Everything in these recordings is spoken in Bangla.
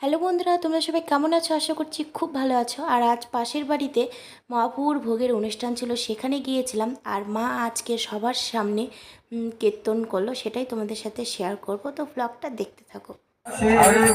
হ্যালো বন্ধুরা, তোমরা সবাই কেমন আছো? আশা করছি খুব ভালো আছো। আর আজ পাশের বাড়িতে মহাপুর ভোগের অনুষ্ঠান ছিল, সেখানে গিয়েছিলাম। আর মা আজকে সবার সামনে কীর্তন করল, সেটাই তোমাদের সাথে শেয়ার করব। তো ব্লগটা দেখতে থাকো।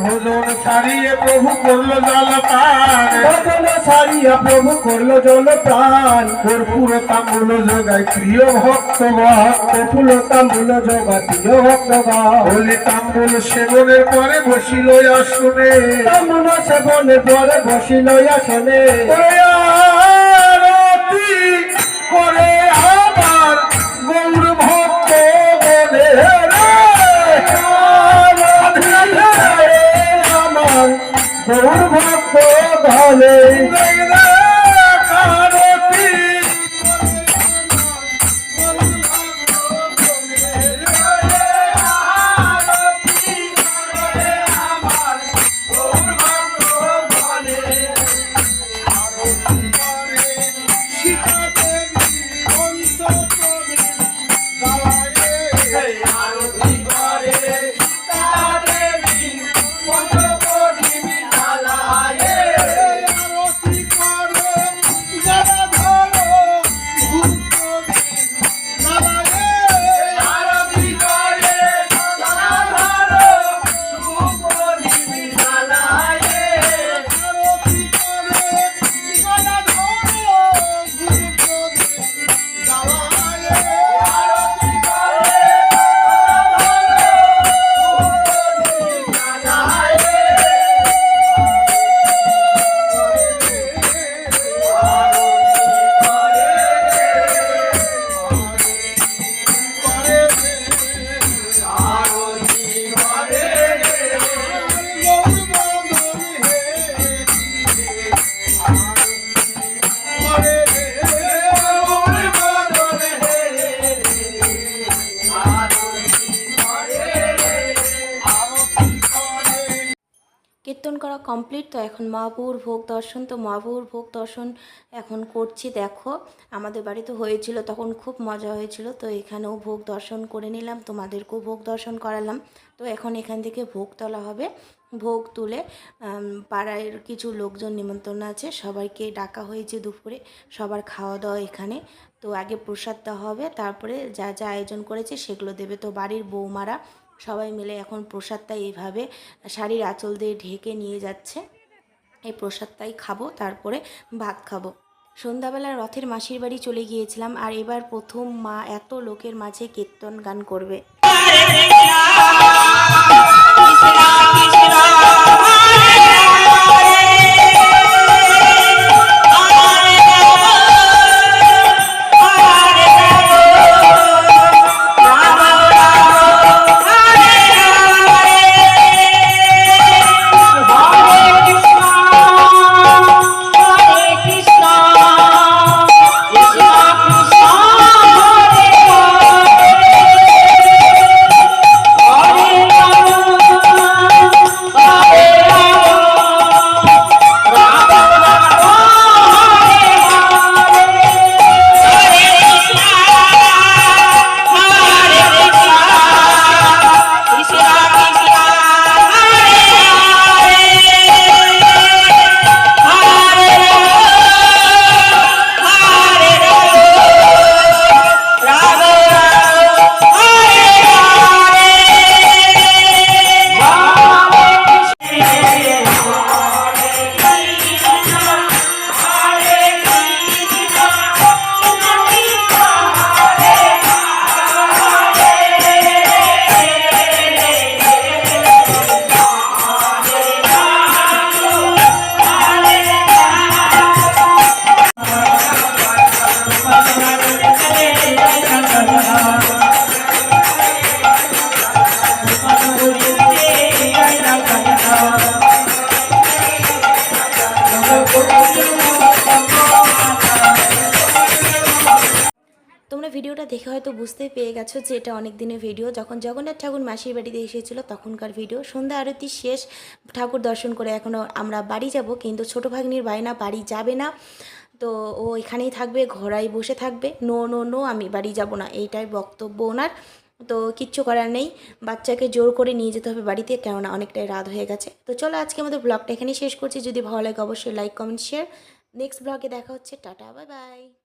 ভোজন ছাড়িয়ে প্রভু করল জলপান ভজন সারিয়া প্রভু করল জল প্রাণ কর্পূর তাম্বুল যোগায় প্রিয় ভক্তগণ প্রফুল্ল তাম্বুল জগতীয় ভক্তগণ হোলি তাম্বুল সেবনের পরে বসিল আসনে। তাম্বুল সেবনের পরে বসিল আসনে। গলে কীর্তন করা কমপ্লিট তো এখন মহাপুর ভোগ দর্শন, তো মহাপুর ভোগ দর্শন এখন করছি, দেখো। আমাদের বাড়িতে হয়েছিল, তখন খুব মজা হয়েছিল, তো এখানেও ভোগ দর্শন করে নিলাম, তোমাদেরকেও ভোগ দর্শন করালাম। তো এখন এখান থেকে ভোগ তোলা হবে, ভোগ তুলে পাড়ার কিছু লোকজন নিমন্ত্রণ আছে, সবাইকে ডাকা হয়েছে দুপুরে, সবার খাওয়া দাওয়া এখানে। তো আগে প্রসাদ দেওয়া হবে, তারপরে যা যা আয়োজন করেছে সেগুলো দেবে। তো বাড়ির বৌমারা সবাই মিলে এখন প্রসাদটা এইভাবে শাড়ির আঁচল দিয়ে ঢেকে নিয়ে যাচ্ছে এই প্রসাদটাই খাব তারপরে ভাত খাব সন্ধ্যাবেলা রথের মাসির বাড়ি চলে গিয়েছিলাম আর এবার প্রথম মা এত লোকের মাঝে কীর্তন গান করবে ভিডিওটা দেখে হয়তো বুঝতে পেরে গেছো যে এটা অনেক দিনের ভিডিও। যখন জগন্নাথ ঠাকুর মাসির বাড়িতে এসেছিল, তখনকার ভিডিও। সন্ধ্যা আরতি শেষ, ঠাকুর দর্শন করে এখনও আমরা বাড়ি যাব, কিন্তু ছোটো ভাগ্নির বায়না বাড়ি যাবে না। তো ও এখানেই থাকবে, ঘোড়ায় বসে থাকবে। নো নো নো, আমি বাড়ি যাব না, এইটাই বক্তব্য ওনার। তো কিচ্ছু করার নেই, বাচ্চাকে জোর করে নিয়ে যেতে হবে বাড়িতে, কেননা অনেকটাই রাত হয়ে গেছে। তো চলো আজকে আমাদের ব্লগটা এখানেই শেষ করছি। যদি ভালো লাগে অবশ্যই লাইক, কমেন্ট, শেয়ার। নেক্সট ব্লগে দেখা হচ্ছে, টাটা, বাই বাই।